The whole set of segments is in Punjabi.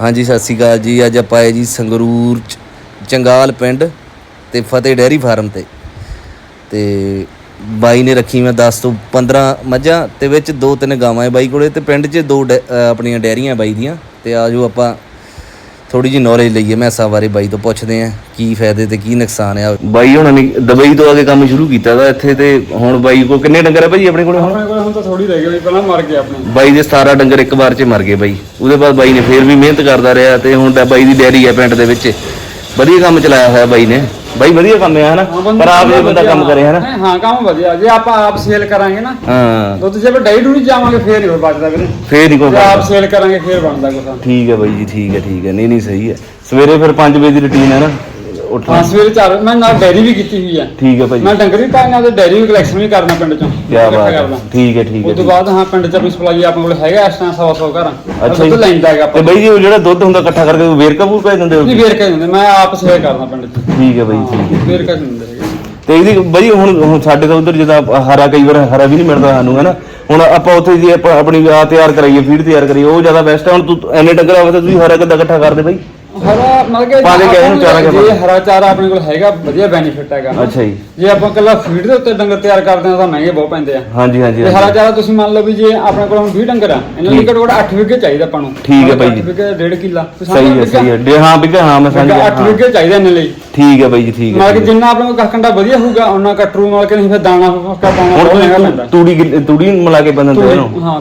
ਹਾਂਜੀ, ਸਤਿ ਸ਼੍ਰੀ ਅਕਾਲ ਜੀ। ਅੱਜ ਆਪਾਂ ਆਏ ਜੀ ਸੰਗਰੂਰ ਚੰਗਾਲ ਪਿੰਡ ਤੇ ਫਤਿਹ ਡੈਰੀ ਫਾਰਮ ਤੇ। ਤੇ ਬਾਈ ਨੇ ਰੱਖੀ ਮੈਂ 10 ਤੋਂ 15 ਮੱਝਾਂ ਤੇ ਵਿੱਚ ਦੋ ਤਿੰਨ ਗਾਵਾਂ ਹੈ ਬਾਈ ਕੋਲੇ ਤੇ ਪਿੰਡ 'ਚ ਦੋ ਡੈ- ਆਪਣੀਆਂ ਡੈਰੀਆਂ ਬਾਈ ਦੀਆਂ। ਤੇ ਆਜੋ ਆਪਾਂ ਥੋੜੀ ਜੀ ਨੌਲੇਜ ਲਈਏ ਮੈਸਾਂ ਬਾਰੇ ਬਾਈ ਤੋਂ ਪੁੱਛਦੇ ਆਂ ਕੀ ਫਾਇਦੇ ਤੇ ਕੀ ਨੁਕਸਾਨ ਆ। ਬਾਈ ਹੁਣ ਦੁਬਈ ਤੋਂ ਆ ਕੇ ਕੰਮ ਸ਼ੁਰੂ ਕੀਤਾ ਦਾ ਇੱਥੇ ਤੇ ਹੁਣ ਬਾਈ ਕੋਲ ਕਿੰਨੇ ਡੰਗਰ ਆ ਭਾਈ ਆਪਣੇ ਕੋਲੇ ਹੁਣ? ਆਪਣੇ ਕੋਲ ਹੁਣ ਤਾਂ ਥੋੜੀ ਰਹਿ ਗਈ ਪਹਿਲਾਂ ਮਰ ਗਏ ਆਪਣੇ। ਬਾਈ ਦੇ 17 ਡੰਗਰ ਇੱਕ ਵਾਰ 'ਚ ਮਰ ਗਏ ਬਾਈ ਉਹਦੇ ਬਾਅਦ ਬਾਈ ਨੇ ਫੇਰ ਵੀ ਮਿਹਨਤ ਕਰਦਾ ਰਿਹਾ ਤੇ ਹੁਣ ਤਾਂ ਬਾਈ ਦੀ ਡੈਰੀ ਹੈ ਪਿੰਡ ਦੇ ਵਿੱਚ ਵਧੀਆ ਕੰਮ ਚਲਾਇਆ ਹੋਇਆ ਬਾਈ ਨੇ। ਬਾਈ ਵਧੀਆ ਕੰਮ ਹੈ ਹਨਾ ਪਰ ਆਪ ਇਹ ਬੰਦਾ ਕੰਮ ਕਰੇ ਹਨਾ? ਹਾਂ, ਹਾਂ ਕੰਮ ਵਧੀਆ। ਜੇ ਆਪਾਂ ਆਪ ਸੇਲ ਕਰਾਂਗੇ ਨਾ ਹਾਂ। ਦੁੱਧ ਜੇ ਡਾਈ ਡੂਰੀ ਜਾਵਾਂਗੇ ਫੇਰ ਨਹੀਂ ਬਚਦਾ ਵੀਰੇ। ਫੇਰ ਨਹੀਂ ਕੋਈ ਆਪ। ਸੇਲ ਕਰਾਂਗੇ ਫੇਰ ਬਣਦਾ ਕੁਛ। ਠੀਕ ਹੈ ਬਾਈ ਜੀ ਠੀਕ ਹੈ ਠੀਕ ਹੈ। ਨਹੀਂ ਨਹੀਂ ਸਹੀ ਹੈ। ਸਵੇਰੇ ਫਿਰ 5 ਵਜੇ ਦੀ ਰੁਟੀਨ ਹੈ ਨਾ? ਉੱਠਣਾ ਹਾਂ ਸਵੇਰੇ ਚਾਰ ਮੈਂ ਨਾਲ ਡੈਰੀ ਵੀ ਕੀਤੀ ਹੋਈ ਹੈ ਠੀਕ ਹੈ ਭਾਈ। ਮੈਂ ਡੰਗਰ ਵੀ ਪਾਇਆ ਨਾਲ ਡੈਰੀ ਵੀ ਕਲੈਕਸ਼ਨ ਵੀ ਕਰਨਾ ਪਿੰਡ ਚੋਂ। ਕੀ ਬਾਤ ਹੈ। ਠੀਕ ਹੈ ਠੀਕ ਹੈ ਉਸ ਤੋਂ। ਬਾਅਦ ਹਾਂ ਪਿੰਡ ਚ ਆਪਣੀ ਸਪਲਾਈ ਆਪਣੇ ਕੋਲ ਹੈਗਾ ਇਸ ਟਾਈਮ 100 100 ਘਰਾਂ ਅੱਛਾ ਜੀ। ਦੁੱਧ ਲੈਂਦਾ ਹੈਗਾ ਤੇ ਬਾਈ ਜੀ ਉਹ ਜਿਹੜਾ ਦੁੱਧ ਹੁੰਦਾ ਇਕੱਠਾ ਕਰਕੇ ਵੇਰ ਕਬੂਲ ਕਰ ਦਿੰਦੇ ਹੋ ਨਹੀਂ ਵੇਰ ਕੇ ਦਿੰਦੇ। ਮੈਂ ਆਪ ਸੇਲ ਕਰਦਾ ਪਿੰਡ ਚ। ਠੀਕ ਹੈ ਬਾਈ ਠੀਕ ਹੈ। ਵੇਰ ਕੇ ਦਿੰਦੇ ਤੇ ਇਹਦੀ ਬਾਈ ਹੁਣ ਹੁਣ ਸਾਡੇ ਤਾਂ ਉਧਰ ਜਿਹਦਾ ਹਰਾ ਕਈ ਵਾਰ ਹਰਾ ਵੀ ਨਹੀਂ ਮਿਲਦਾ ਸਾਨੂੰ ਹੈਨਾ ਹੁਣ ਆਪਾਂ ਉੱਥੇ ਜੀ ਆਪਾਂ ਆਪਣੀ ਆ ਤਿਆਰ ਕਰਾਈਏ ਫੀਡ ਤਿਆਰ ਕਰੀਏ ਉਹ ਜ਼ਿਆਦਾ ਬੈਸਟ ਹੈ ਹੁਣ ਤੂੰ ਐਨੇ ਡੰਗਰ ਆਵੇ ਤਾਂ ਤੁਸੀਂ ਹਰਾ ਕਿੱਦਾਂ ਇਕੱਠਾ ਕਰਦੇ ਬਾਈ? ਹਰਾ ਮਤਲਬ ਕਿ ਪਾ ਦੇ ਕੇ ਆਪਾਂ ਇਹਨੂੰ ਚਾਰਾ ਕੇ ਜੇ ਪਾ। ਹਰਾ ਚਾਰਾ ਆਪਣੇ ਕੋਲ ਹੈਗਾ ਵਧੀਆ ਬੈਨੀਫਿਟ ਹੈਗਾ ਨਾ। ਅੱਛਾ ਜੀ ਜੇ ਆਪਾਂ ਕੱਲਾ ਫੀਡ ਦੇ ਉੱਤੇ ਡੰਗਰ ਤਿਆਰ ਕਰਦੇ ਹਾਂ ਤਾਂ ਮਹਿੰਗੇ ਬਹੁਤ ਪੈਂਦੇ ਆ ਹਾਂਜੀ ਹਾਂਜੀ ਤੇ ਹਾਂਜੀ। ਹਰਾ ਚਾਰਾ ਤੁਸੀਂ ਮੰਨ ਲਓ ਵੀ ਜੇ ਆਪਣੇ ਕੋਲ ਹੁਣ 20 ਡੰਗਰ ਆ ਇਹਨਾਂ ਲਈ ਘੱਟੋ ਘੱਟ 8 ਵਿਗੇ ਚਾਹੀਦਾ ਆਪਾਂ ਨੂੰ ਠੀਕ ਹੈ ਬਾਈ ਜੀ। 8 ਵਿਗੇ 1.5 ਕਿੱਲਾ ਸਹੀ ਹੈ ਸਹੀ ਹੈ ਡੇ ਹਾਂ ਬਿਗਾ ਹਾਂ ਮੈਂ ਸਮਝ ਗਿਆ 8 ਹਾਂ। ਵਿਗੇ ਚਾਹੀਦਾ ਇਹਨਾਂ ਲਈ ਠੀਕ ਹੈ ਬਾਈ ਜੀ ਠੀਕ ਹੈ ਮਤਲਬ ਕਿ ਠੀਕ ਹੈ। ਜਿੰਨਾ ਆਪਣੇ ਕੋਲ ਕੰਡਾ ਵਧੀਆ ਹੋਊਗਾ ਉਹਨਾਂ ਕਟਰੂ ਨਾਲ ਕਿ ਨਹੀਂ ਫਿਰ ਦਾਣਾ ਪੱਕਾ ਪਾਉਣਾ ਹੁਣ ਬਹੁਤ ਮਹਿੰਗਾ ਤੁਸੀਂ ਪੈਂਦਾ ਤੂੜੀ ਗਿੱਲ- ਤੂੜੀ ਮਿਲਾ ਕੇ ਬੰਦਨ ਤੇ ਤੂੜੀ।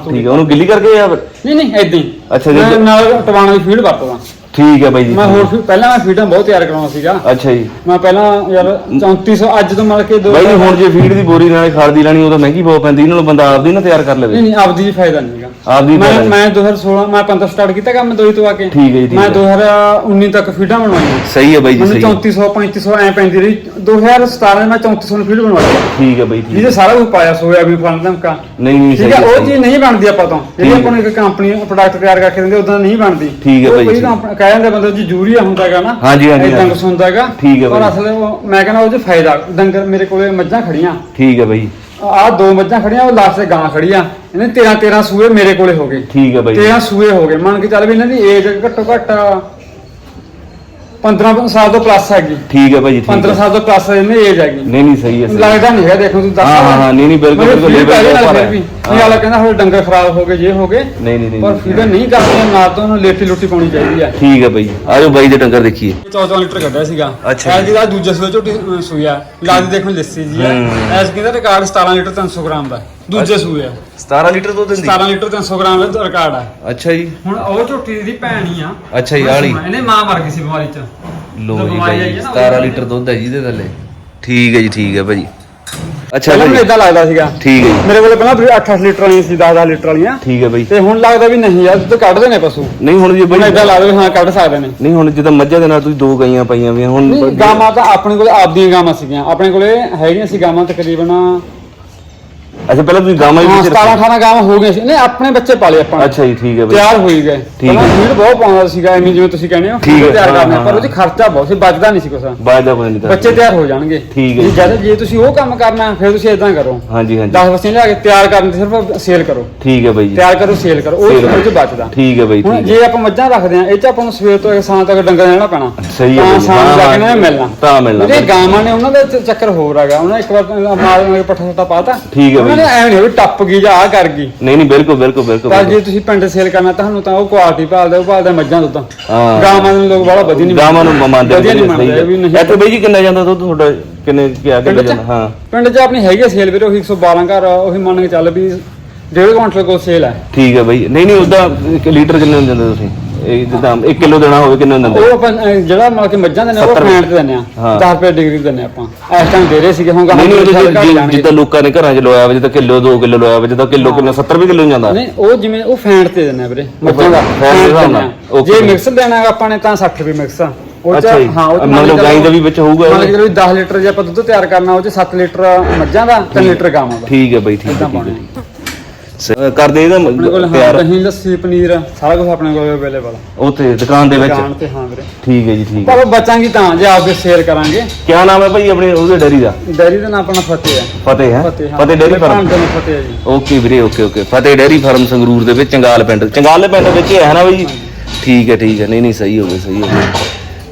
ਠੀਕ ਹੈ ਉਹਨੂੰ ਗਿੱਲੀ ਕਰਕੇ ਜਾਂ ਫਿਰ- ਨਹੀਂ ਨਹੀਂ ਐਦਾਂ ਹੀ ਅੱਛਾ ਜੀ। ਮੈਂ ਨਾਲ ਟਵਾਣਾ ਦੀ ਫੀਡ ਵਰਤਦਾ ਠੀਕ ਹੈ ਬਾਈ ਜੀ ਮੈਂ ਹੋਰ ਪਹਿਲਾਂ ਮੈਂ ਫੀਡਾਂ ਬਹੁਤ ਤਿਆਰ ਕਰਾਉਣਾ ਸੀਗਾ। ਅੱਛਾ ਜੀ। ਮੈਂ ਪਹਿਲਾਂ ਯਾਰ 3400 ਅੱਜ ਤੋਂ ਮਤਲਬ ਕਿ ਦੋ ਬਾਈ ਜੀ ਹੁਣ ਜੇ ਫੀਡ ਦੀ ਬੋਰੀ ਨਾਲੇ ਖਾਦ ਦੀ ਲੈਣੀ ਉਹ ਤਾਂ ਮਹਿੰਗੀ ਬਹੁਤ ਪੈਂਦੀ ਇਹਨਾਂ ਨੂੰ ਬੰਦਾ ਆਪਦੀ ਨਾ ਤਿਆਰ ਕਰ ਨਹੀਂ ਲਵੇ। ਨਹੀਂ ਆਪਦੀ ਵੀ ਫਾਇਦਾ ਨਹੀਂ ਹੈਗਾ। ਆਪਦੀ ਮੈਂ। ਮੈਂ 2016 ਮੈਂ 15 ਸਟਾਰਟ ਕੀਤਾ ਕੰਮ ਦੋਈ ਤੋਂ ਆ ਕੇ। ਠੀਕ ਹੈ ਜੀ, ਠੀਕ ਮੈਂ ਹੈ। 2019 ਤੱਕ ਫੀਡਾਂ ਬਣਵਾਈਆਂ। ਸਹੀ ਹੈ ਬਾਈ ਜੀ ਮੈਨੂੰ ਸਹੀ ਹੈ। 3400 3500 ਐ ਪੈਂਦੀ ਰਹੀ। 2017 में मैं 3400 ਨੂੰ ਫੀਡ ਬਣਵਾਈ ਠੀਕ ਹੈ ਬਾਈ ਠੀਕ ਜਿਹਦੇ ਸਾਰਾ ਕੁਝ ਪਾਇਆ ਸੋਇਆਬੀਨ ਫਲ ਧਮਕਾ ਨਹੀਂ ਨਹੀਂ ਸਹੀ ਹੈ ਹੈ ਉਹ ਚੀਜ਼ ਨਹੀਂ ਬਣਦੀ ਆਪਾਂ ਤੋਂ। ਜਿਹੜੀ ਆਪਾਂ ਨੂੰ ਇੱਕ ਕੰਪਨੀ ਪ੍ਰੋਡਕਟ ਤਿਆਰ ਕਰਕੇ ਦਿੰਦੇ ਉਦਾਂ ਨਹੀਂ ਬਣਦੀ। ਠੀਕ ਹੈ ਉਹ ਭਾਈ ਕੋਈ ਜੀ। ਕੰਪ- ਕਹਿ ਜਾਂਦੇ ਬੰਦੇ ਜੀ ਯੂਰੀਆ ਹੁੰਦਾ ਹੈਗਾ ਨਾ ਹਾਂਜੀ, ਹਾਂਜੀ, ਏਦਾਂ ਹਾਂਜੀ। ਹੈਗਾ ਠੀਕ ਹੈ ਪਰ। ਅਸਲ ਉਹ ਮੈਂ ਕਹਿੰਦਾ ਉਹ 'ਚ ਫਾਇਦਾ ਡੰਗਰ ਮੇਰੇ ਕੋਲੇ ਮੱਝਾਂ ਖੜੀਆਂ। ਠੀਕ ਹੈ ਬਾਈ। ਆਹ ਦੋ ਮੱਝਾਂ ਖੜੀਆਂ ਉਹ ਲਾਸਟ ਤੇ ਗਾਂ ਖੜੀ ਆ ਇਹਨੇ 13 13 ਸੂਏ ਮੇਰੇ ਕੋਲੇ ਹੋ ਗਏ। ਠੀਕ ਹੈ ਬਾਈ। 13 ਸੂਏ ਹੋ ਗਏ। ਮੰਨ ਕੇ ਚੱਲ ਵੀ ਇਹਨਾਂ ਦੀ ਏਜ ਘੱਟੋ ਘੱਟ 15 ਸਾਲ ਤੋਂ ਪਲੱਸ ਹੈਗੀ। ਠੀਕ ਹੈ ਬਾਈ ਠੀਕ 15 ਹੈ ਸਾਲ ਤੋਂ ਪਲੱਸ ਇਹਨੇ ਏਜ ਹੈਗੀ। ਨਹੀਂ ਨਹੀਂ ਸਹੀ ਹੈ ਸਹੀ ਹੈ। ਲੱਗਦਾ ਨਹੀਂ ਹੈ ਦੇਖੋ ਤੁਸੀਂ ਦੱਸ ਹਾਂ, ਹਾਂ, ਹਾਂ, ਨਹੀਂ, ਨਹੀਂ, ਬਿਲਕੁਲ, ਬਿਲਕੁਲ, ਇਹ label ਨਾਲ ਉੱਪਰ ਹੈ। ਵੀ ਹਾਂ। ਇਹ ਵਾਲਾ ਕਹਿੰਦਾ ਹੋਏ ਡੰਗਰ ਖਰਾਬ ਹੋ ਗਏ ਜੇ ਹੋ ਗਏ ਨਹੀਂ ਨਹੀਂ ਨਹੀਂ ਪਰ ਨਹੀਂ, ਫੀਡਰ ਨਹੀਂ ਕਰਦੀਆਂ ਨਾ ਤਾਂ ਉਹਨੂੰ ਲੇਟੀ ਲੁੱਟੀ ਪਾਉਣੀ ਚਾਹੀਦੀ ਆ। ਠੀਕ ਹੈ ਬਾਈ ਆਜੋ ਬਾਈ ਦੇ ਡੰਗਰ ਦੇਖੀਏ। 14 ਲੀਟਰ ਕੱਢਿਆ ਸੀਗਾ। ਅੱਛਾ ਐਸ ਦਾ ਦੂਜਾ ਸੂਆ ਝੋਟੀ ਅਹ, ਸੂਆ ਲਾਜ ਦੇਖਣ ਲਿੱਸੀ ਜੀ ਆ। ਹੂੰ। ਐਸ ਦਾ ਰਿਕਾਰਡ 17 ਲੀਟਰ 300 ਗ੍ਰਾਮ ਦਾ ਦੂਜੇ ਸੂਏ ਆ। 17 ਲੀਟਰ ਦੁੱਧ ਦਿੰਦੀ? 17 ਲੀਟਰ 300 ਗ੍ਰਾਮ ਦਾ ਰਿਕਾਰਡ ਆ। ਅੱਛਾ ਜੀ। ਹੁਣ ਉਹ ਝੋਟੀ ਦੀ ਭੈਣ ਹੀ ਆ। ਅੱਛਾ ਜੀ ਆਲੀ। ਇਹਨੇ ਮਾਂ ਮਰ ਗਈ ਸੀ ਬਿਮਾਰੀ ਚ। ਲੋ ਜੀ ਬਾਈ ਆਈ ਹੈ ਨਾ, 17 ਲੀਟਰ ਦੁੱਧ ਹੈ ਜਿਹਦੇ ਥੱਲੇ। ਠੀਕ ਹੈ ਜੀ ਠੀਕ ਹੈ ਭਾਜੀ। ਅੱਛਾ ਪਹਿਲਾਂ ਮੈਨੂੰ ਇਦਾਂ ਲੱਗਦਾ ਸੀਗਾ। ਠੀਕ ਹੈ ਜੀ। ਮੇਰੇ ਕੋਲ ਪਹਿਲਾਂ 8-8 ਲੀਟਰ ਵਾਲੀਆਂ ਸੀ 10-10 ਲੀਟਰ ਵਾਲੀਆਂ। ਠੀਕ ਹੈ ਬਾਈ। ਤੇ ਹੁਣ ਲੱਗਦਾ ਵੀ ਨਹੀਂ ਯਾਰ ਦੁੱਧ ਕੱਢਦੇ ਨੇ ਪਸ਼ੂ। ਨਹੀਂ ਹੁਣ ਜੇ ਹੁਣ ਬਾਈ ਇਦਾਂ ਲੱਗਦਾ ਵੀ ਹਾਂ ਕੱਢ ਸਕਦੇ ਨੇ। ਨਹੀਂ ਹੁਣ ਜਿੱਦਾਂ ਮੱਝਾਂ ਦੇ ਨਾਲ ਤੁਸੀਂ ਦੋ ਗਾਈਆਂ ਪਾਈਆਂ ਵੀਆਂ ਹੁਣ ਨਹੀਂ, ਗਾਵਾਂ ਤਾਂ ਆਪਣੇ ਕੋਲੇ ਆਪਦੀਆਂ ਗਾਵਾਂ ਸੀਗੀਆਂ। ਆਪਣੇ ਕੋਲੇ ਹੈਗੀਆਂ ਸੀ ਗਾਵਾਂ ਤਕਰੀਬਨ ਅੱਛਾ ਪਹਿਲਾਂ ਤੁਸੀਂ ਗਾਵਾਂ ਹੀ ਹਾਂ ਵਿੱਚ 17 ਰੱਖੀਆਂ। 18 ਗਾਵਾਂ ਹੋ ਗਈਆਂ ਸੀ। ਨਹੀਂ ਆਪਣੇ ਬੱਚੇ ਪਾਲੇ ਆਪਾਂ। ਨੇ। ਅੱਛਾ ਜੀ ਠੀਕ ਹੈ ਬਾਈ। ਤਿਆਰ ਹੋਈ ਗਏ। ਠੀਕ ਹੈ। ਫੀਡ ਬਹੁਤ ਪਾਉਂਦਾ ਸੀਗਾ ਐਵੇਂ ਜਿਵੇਂ ਤੁਸੀਂ ਕਹਿੰਦੇ ਹੋ। ਠੀਕ ਹੈ, ਤਿਆਰ ਹਾਂ, ਕਰਨਾ ਹਾਂ, ਪਰ ਉਹਦੀ ਖਰਚਾ ਬਹੁਤ ਸੀ ਬਚਦਾ ਨਹੀਂ ਸੀ ਕੁਛ। ਬਾਅਦ ਦਾ ਪਤਾ ਨਹੀਂ ਤਾਂ। ਬੱਚੇ ਤਿਆਰ ਹੋ ਜਾਣਗੇ। ਠੀਕ ਹੈ ਜੇ। ਜਦ ਜੇ ਤੁਸੀਂ ਉਹ ਕੰਮ ਕਰਨਾ ਫਿਰ ਤੁਸੀਂ ਇਦਾਂ ਕਰੋ। ਹਾਂਜੀ ਹਾਂਜੀ। 10 ਬੱਚੇ ਲਿਆ ਕੇ ਤਿਆਰ ਕਰਨ ਦੀ ਸਿਰਫ ਸੇਲ ਕਰੋ। ਠੀਕ ਹੈ ਬਾਈ ਜੀ। ਤਿਆਰ ਕਰੋ ਸੇਲ ਕਰੋ। ਉਹ Sale ਚ ਕਰੋ। ਬਚਦਾ। ਠੀਕ ਹੈ ਬਾਈ ਹੁਣ ਠੀਕ ਹੈ। ਜੇ ਆਪਾਂ ਮੱਝਾਂ ਰੱਖਦੇ ਆ ਇਹ ਚ ਆਪਾਂ ਨੂੰ ਸਵੇਰ ਤੋਂ ਸ਼ਾਮ ਤੱਕ ਡੰਗਰ ਰਹਿਣਾ ਪੈਣਾ। ਸਹੀ ਹੈ ਤਾਂ ਬਾਈ, ਸ਼ਾਮ ਹਾਂ, ਜਾ ਕੇ ਨਾ ਹਾਂ, ਮਿਲਣਾ। ਤਾਂ ਮਿਲਣਾ, ਜਿਹੜੇ। ਗਾਵਾਂ ਨੇ ਉਹਨਾਂ ਦਾ ਚ- ਚੱਕਰ ਹੋਰ ਹੈਗਾ। ਉਹਨਾਂ ਇੱਕ ਵਾਰ ਮਾਲ ਨੂੰ ਪੱਠਾ ਸੱਟਾ ਪਾਤਾ ਠੀਕ ਹੈ ਉਹਨਾਂ ਨੇ। ਐਵੇਂ ਨਹੀਂ ਵੀ ਟੱਪ ਗਈ ਜਾਂ ਆ ਕਰ ਗਈ ਨਹੀਂ ਨਹੀਂ ਬਿਲਕੁਲ ਬਿਲਕੁਲ ਬਿਲਕੁਲ ਤਾਂ ਜੇ। ਤੁਸੀਂ ਪਿੰਡ ਸੇਲ ਕਰਨਾ ਤੁਹਾਨੂੰ ਤਾਂ ਉਹ ਕੁਆਲਿਟੀ ਭਾਲਦੇ ਉਹ ਭਾਲਦੇ ਮੱਝਾਂ ਦੁੱਧ ਹਾਂ। ਗਾਵਾਂ ਨੂੰ ਲੋਕ ਬੜਾ ਵਧੀਆ ਨਹੀਂ ਗਾਵਾਂ ਨੂੰ ਮੰਨਦੇ ਵਧੀਆ ਨਹੀਂ ਮੰਨਦੇ ਵੀ। ਨਹੀਂ ਇੱਥੇ ਬਾਈ ਜੀ ਕਿੰਨਾ ਜਾਂਦਾ ਦੁੱਧ ਤੁਹਾਡਾ ਕਿੰਨੇ ਕਿਆ ਕਿੰਨਾ ਪਿੰਡ ਚ? ਜਾਂਦਾ ਹਾਂ ਪਿੰਡ 'ਚ ਆਪਣੀ ਹੈਗੀ ਸੇਲ ਵੀਰੇ ਉਹੀ 112 ਘਰ ਆ, ਉਹੀ ਮੰਨ ਕੇ ਚੱਲ ਵੀ ਡੇਢ ਕੁਇੰਟਲ ਕੋਲ ਸੇਲ ਹੈ ਠੀਕ ਹੈ ਬਾਈ ਨਹੀਂ ਨਹੀਂ ਉਦਾਂ ਇੱਕ ਲੀਟਰ ਕਿੰਨੇ ਨੂੰ ਦਿੰਦੇ ਤੁਸੀਂ ਇਹ ਜਿੱਦਾਂ 1 ਕਿਲੋ ਦੇਣਾ ਹੋਵੇ ਕਿੰਨੇ ਨੂੰ ਦਿੰਦੇ? ਉਹ ਆਪਾਂ ਅਹ, ਜਿਹੜਾ ਮਤਲਬ ਕਿ ਮੱਝਾਂ ਦੇ ਨੇ ਉਹ 70 ਫੈਂਟ ਤੇ ਦਿੰਦੇ ਆ। ਹਾਂ। 10 ਰੁਪਏ ਡਿਗਰੀ ਦਿੰਦੇ ਆਪਾਂ। ਇਸ ਟਾਈਮ ਦੇ ਰਹੇ ਸੀਗੇ ਹੁਣ ਨਹੀਂ ਨਹੀਂ ਉਹਦੇ ਘੱਟ ਚ ਜਾਣਗੇ। ਜਿੱਦਾਂ ਲੋਕਾਂ ਨੇ ਘਰਾਂ 'ਚ ਲਵਾਇਆ ਹੋਵੇ ਜਿੱਦਾਂ ਕਿਲੋ 2 ਕਿਲੋ ਲਵਾਇਆ ਹੋਵੇ ਜਿੱਦਾਂ ਕਿਲੋ ਕਿੰਨਾ 70 ਵੀ ਕਿਲੋ ਨੂੰ ਜਾਂਦਾ? ਨਹੀਂ ਉਹ ਜਿਵੇਂ ਉਹ ਫੈਂਟ ਤੇ ਦਿੰਦੇ ਆ ਵੀਰੇ ਮੱਝਾਂ ਦਾ। ਫੈਂਟ ਦੇ ਹਿਸਾਬ ਨਾਲ। ਦਿੰਦੇ ਆ। Okay। ਜੇ ਮਿਕਸ ਦੇਣਾ ਹੈਗਾ ਆਪਾਂ ਨੇ ਤਾਂ 60 ਰੁਪਏ ਮਿਕਸ ਆ। ਉਹ 'ਚ ਅੱਛਾ ਜੀ। ਹਾਂ ਉਹ 'ਚ ਮੰਨ ਮਤਲਬ ਕੇ ਗਾਈ ਦਾ ਵੀ ਵਿੱਚ ਹੋਊਗਾ ਮੰਨ ਕੇ ਚਲੋ ਵੀ 10 ਲੀਟਰ ਜੇ ਆਪਾਂ ਦੁੱਧ ਤਿਆਰ ਕਰਨਾ ਉਹ 'ਚ 7 ਲੀਟਰ ਮੱਝਾਂ ਦਾ 3 ਲੀਟਰ ਗਾਵਾਂ ਦਾ। ਠੀਕ ਹੈ ਬਾਈ ਠੀਕ ਹੈ ਸ- ਕਰਦੇ ਇਹਦਾ ਆਪਣੇ ਕੋਲ ਹਾਂ ਤਿਆਰ ਦਹੀਂ ਲੱਸੀ ਪਨੀਰ ਸਾਰਾ ਕੁਝ ਆਪਣੇ ਕੋਲ ਅਵੇਲੇਬਲ ਉੱਥੇ ਦੁਕਾਨ ਦੇ ਵਿੱਚ? ਦੁਕਾਨ ਤੇ ਹਾਂ ਵੀਰੇ। ਠੀਕ ਹੈ ਜੀ ਠੀਕ ਹੈ। ਪਰ ਉਹ ਬਚਾਂਗੀ ਤਾਂ ਜੇ ਆਪਦੇ ਸ਼ੇਅਰ ਕਰਾਂਗੇ। ਕਿਆ ਨਾਮ ਹੈ ਭਾਈ ਆਪਣੇ ਉਹਦੇ ਡੈਰੀ ਦਾ? ਡੈਰੀ ਦਾ ਨਾਮ ਆਪਣਾ ਫਤਿਹ ਹੈ। ਫਤਿਹ ਹੈ? ਫਤਿਹ ਹਾਂ। ਫਤਿਹ ਡੈਰੀ ਫਾਰਮ? ਭਾਂਡੇ ਨੂੰ ਫਤਿਹ ਹੈ ਜੀ। ਓਕੇ ਵੀਰੇ okay okay. Fateh dairy farm Sangrur ਦੇ ਵਿੱਚ ਚੰਗਾਲ ਪਿੰਡ। ਚੰਗਾਲ ਦੇ ਪਿੰਡ ਵਿੱਚ ਹੀ ਹੈ ਨਾ ਬਾਈ? ਠੀਕ ਹੈ ਠੀਕ ਹੈ। ਨਹੀਂ ਨਹੀਂ ਸਹੀ ਹੋ ਗਿਆ ਸਹੀ ਹੋ ਗਿਆ।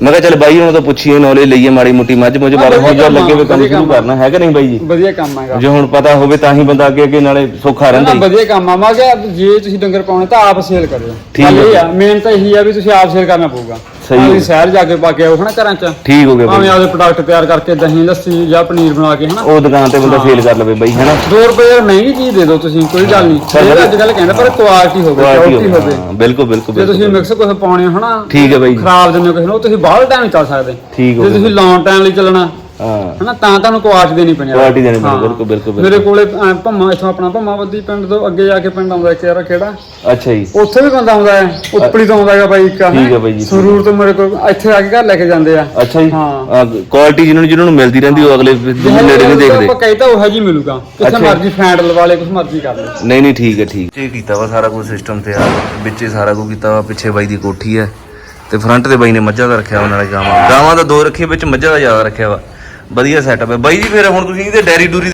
ਮੈਂ ਕਿਹਾ ਚੱਲ ਬਾਈ ਹੁਣ ਤਾਂ ਪੁੱਛੀਏ ਨੌਲੇਜ ਲਈਏ ਮਾੜੀ ਮੋਟੀ ਮੱਝ ਮੁੱਝ ਬਾਰੇ ਹੁਣ ਜਦ ਲੱਗੇ ਵੇ ਕੰਮ ਸ਼ੁਰੂ। ਕਰਨਾ ਹੈ ਕਿ ਨਹੀਂ ਬਾਈ ਜੀ ਵਧੀਆ ਕੰਮ ਹੈਗਾ ਜੇ ਹੁਣ ਪਤਾ ਹੋਵੇ ਤਾਂ ਹੀ ਬੰਦਾ ਅੱਗੇ ਅੱਗੇ ਨਾਲੇ ਸੌਖਾ ਨਾ ਰਹਿੰਦਾ ਹੀ। ਵਧੀਆ ਕੰਮ ਆ ਮੈਂ ਕਿਹਾ ਜੇ ਤੁਸੀਂ ਡੰਗਰ ਪਾਉਣੇ ਤਾਂ ਆਪ ਸੇਲ ਕਰਿਓ ਠੀਕ ਹੈ। ਮੇਨ ਤਾਂ ਇਹੀ ਆ ਵੀ ਤੁਸੀਂ ਆਪ ਸੇਲ ਕਰਨਾ ਪਊਗਾ ਸਹੀ ਹੈ। ਤੁਸੀਂ ਸ਼ਹਿਰ ਜਾ ਕੇ ਪਾ ਕੇ ਆਓ ਹਨਾ ਘਰਾਂ 'ਚ। ਠੀਕ ਹੋ ਗਿਆ ਭਾਵੇਂ ਬਾਈ। ਆਪਦੇ ਪ੍ਰੋਡਕਟ ਤਿਆਰ ਕਰਕੇ ਦਹੀਂ ਲੱਸੀ ਜਾਂ ਪਨੀਰ ਬਣਾ ਕੇ ਹਨਾ? ਉਹ ਦੁਕਾਨ ਤੇ ਬੰਦਾ ਸੇਲ ਕਰ ਲਵੇ ਬਾਈ ਹੈਨਾ? 2 ਰੁਪਏ ਯਾਰ ਮਹਿੰਗੀ ਚੀਜ਼ ਦੇ ਦਿਓ ਤੁਸੀਂ ਕੋਈ ਗੱਲ ਨਹੀਂ। ਪਰ ਇਹ ਅੱਜ ਕੱਲ ਕਹਿੰਦਾ ਪਰ ਕੁਆਲਿਟੀ ਹੋਵੇ ਕੁਆਲਿਟੀ ਕੁਆਲਿਟੀ ਹੋਵੇ ਹਾਂ ਬਿਲਕੁਲ ਬਿਲਕੁਲ ਜੇ ਤੁਸੀਂ ਬਿਲਕੁਲ। ਮਿਕਸ ਕੁਝ ਪਾਉਣੇ ਹੋ ਹਨਾ ਠੀਕ ਹੈ ਬਾਈ। ਜੀ। ਖਰਾਬ ਦਿੰਦੇ ਹੋ ਕਿਸੇ ਨੂੰ ਉਹ ਤੁਸੀਂ ਬਾਹਰ ਟਾਈਮ ਚੱਲ ਸਕਦੇ। ਠੀਕ ਹੋ ਜੇ ਗਿਆ ਤੁਸੀਂ ਲੌਂਗ ਟਾਈਮ ਲਈ ਚੱਲਣਾ ਹਾਂ। ਹਨਾ ਤਾਂ ਤੁਹਾਨੂੰ ਕੁਆਲਿਟੀ ਦੇਣੀ ਪੈਣੀ ਆ। ਕੁਆਲਿਟੀ ਦੇਣੀ ਪੈਣੀ, ਹਾਂ। ਬਿਲਕੁਲ, ਬਿਲਕੁਲ, ਬਿਲਕੁਲ। ਮੇਰੇ ਕੋਲੇ ਅਹ, ਭੰਮਾ ਇੱਥੋਂ ਆਪਣਾ ਭੰਮਾਵੱਦੀ ਪਿੰਡ ਤੋਂ ਅੱਗੇ ਜਾ ਕੇ ਪਿੰਡ ਆਉਂਦਾ ਇੱਕ ਯਾਰ ਕਿਹੜਾ ਅੱਛਾ ਜੀ। ਉੱਥੇ ਵੀ ਬੰਦਾ ਆਉਂਦਾ ਹੈ ਉੱਪਲੀ ਤੋਂ ਆਉਂਦਾ ਹੈਗਾ ਬਾਈ ਇੱਕ ਠੀਕ ਹੈ ਬਾਈ ਜੀ, ਠੀਕ ਸਰੂਰ ਤੋਂ ਮੇਰੇ ਕੋਲ ਇੱਥੇ ਆ ਕੇ ਘਰ ਲੈ ਕੇ ਜਾਂਦੇ ਆ। ਅੱਛਾ ਜੀ। ਹਾਂ। ਕੁਆਲਿਟੀ ਜਿਹਨਾਂ ਨੂੰ ਜਿਹਨਾਂ ਨੂੰ ਮਿਲਦੀ ਰਹਿੰਦੀ ਉਹ ਅਗਲੇ ਦਿਨ ਨੇੜੇ ਨਹੀਂ ਦੇਖਦੇ। ਆਪਾਂ ਕਹੀ ਤਾਂ ਉਹ ਜੀ ਮਿਲੂਗਾ। ਅੱਛਾ। ਕਿੱਥੇ ਮਰਜ਼ੀ ਫੈਂਟ ਲਵਾ ਲੈ ਕੁਛ ਮਰਜ਼ੀ ਕਰ ਲੈ ਨਹੀਂ ਨਹੀਂ ਠੀਕ ਹੈ ਠੀਕ। ਇਹ ਕੀਤਾ ਵਾ ਸਾਰਾ ਕੁਝ ਸਿਸਟਮ ਤੇ ਆ। ਵਿੱਚੇ ਸਾਰਾ ਕੁਝ ਕੀਤਾ ਵਾ ਪਿੱਛੇ ਬਾਈ ਦੀ ਕੋਠੀ ਹੈ। ਤੇ ਫਰੰਟ ਤੇ ਬਾਈ ਨੇ ਮੱਝਾਂ ਦਾ ਰੱਖਿਆ ਵਾ ਨਾਲੇ ਗਾਵਾਂ ਗਾਵਾਂ ਦਾ ਦੋ ਰੱਖੇ ਵਿੱਚ ਮੱਝਾਂ ਦਾ ਜ਼ਿਆਦਾ ਰੱਖਿਆ ਵਾ। ਵਧੀਆ ਸੈਟਅਪ ਹੈ। ਬਾਈ ਜੀ ਫਿਰ ਹੁਣ ਤੁਸੀਂ ਇਹਦੇ ਡੈਰੀ ਡੂਰੀ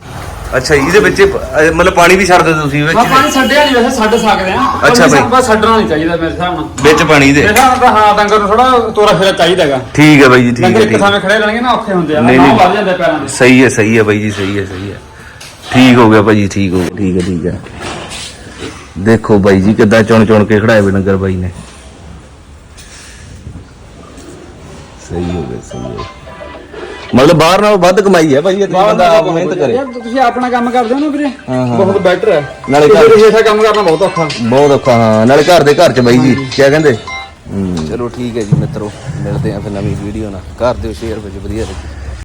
ਅੱਛਾ ਜੀ, ਇਹਦੇ ਵਿੱਚ ਅਹ, ਮਤਲਬ ਪਾਣੀ ਵੀ ਛੱਡ ਦਿੰਦੇ ਤੁਸੀਂ ਹਾਂ ਵਿੱਚ ਪਾਣੀ ਛੱਡਿਆ ਨਹੀਂ ਵੈਸੇ ਛੱਡ ਸਕਦੇ ਆ ਅੱਛਾ ਬਾਈ। ਬਸ ਛੱਡਣਾ ਨਹੀਂ ਚਾਹੀਦਾ ਮੇਰੇ ਹਿਸਾਬ ਨਾਲ। ਵਿੱਚ ਪਾਣੀ ਦੇ? ਮੇਰੇ ਹਿਸਾਬ ਨਾਲ ਤਾਂ ਹਾਂ ਡੰਗਰ ਨੂੰ ਥੋੜਾ ਤੋਰਾ ਫੇਰਾ ਚਾਹੀਦਾ ਹੈਗਾ। ਠੀਕ ਹੈ ਬਾਈ ਜੀ ਠੀਕ ਡੰਗਰ ਹੈ ਇੱਕ ਠੀਕ ਥਾਂ 'ਤੇ ਖੜੇ ਰਹਿਣਗੇ ਨਾ ਔਖੇ ਹੁੰਦੇ ਆ। ਨਹੀਂ, ਨਾ ਨਹੀਂ। ਵੱਧ ਜਾਂਦੇ ਪੈਰਾਂ ਦੇ। ਸਹੀ ਹੈ ਸਹੀ ਹੈ ਬਾਈ ਜੀ ਸਹੀ ਹੈ ਸਹੀ ਹੈ। ਠੀਕ ਹੋ ਗਿਆ ਭਾਈ ਠੀਕ ਹੋ ਗਿਆ ਠੀਕ ਹੈ ਠੀਕ ਹੈ। ਦੇਖੋ ਬਾਈ ਜੀ ਕਿੱਦਾਂ ਚੁਣ ਚੁਣ ਕੇ ਖੜਾਏ ਵੇ ਨਗਰ ਬਾਈ ਨੇ। ਸਹੀ ਹੋ ਗਿਆ ਸਹੀ ਹੋ ਗਿਆ। ਮਤਲਬ ਬਾਹਰ ਨਾਲੋਂ ਵੱਧ ਕਮਾਈ ਹੈ ਭਾਈ ਇੱਥੇ ਬੰਦਾ ਆਪ ਮਿਹਨਤ ਕਰੇ। ਯਾਰ ਤੁਸੀਂ ਆਪਣਾ ਕੰਮ ਕਰਦੇ ਹੋ ਨਾ ਵੀਰੇ? ਹਾਂ, ਹਾਂ। ਬਹੁਤ ਬੈਟਰ ਹੈ। ਨਾਲੇ ਕਿਸੇ ਘਰ- ਦੇ ਹੇਠਾਂ ਕੰਮ ਕਰਨਾ ਬਹੁਤ ਔਖਾ। ਬਹੁਤ ਔਖਾ ਹਾਂ। ਨਾਲੇ ਘਰ ਦੇ ਘਰ ਚ ਬਾਈ ਜੀ ਕੀ ਕਹਿੰਦੇ? ਚਲੋ ਠੀਕ ਹੈ ਜੀ ਮਿੱਤਰੋ ਮਿਲਦੇ ਆਂ ਫਿਰ ਨਵੀਂ ਵੀਡੀਓ ਨਾਲ। ਕਰ ਦਿਓ ਸ਼ੇਅਰ ਵਿੱਚ ਵਧੀਆ ਲੱਗੇ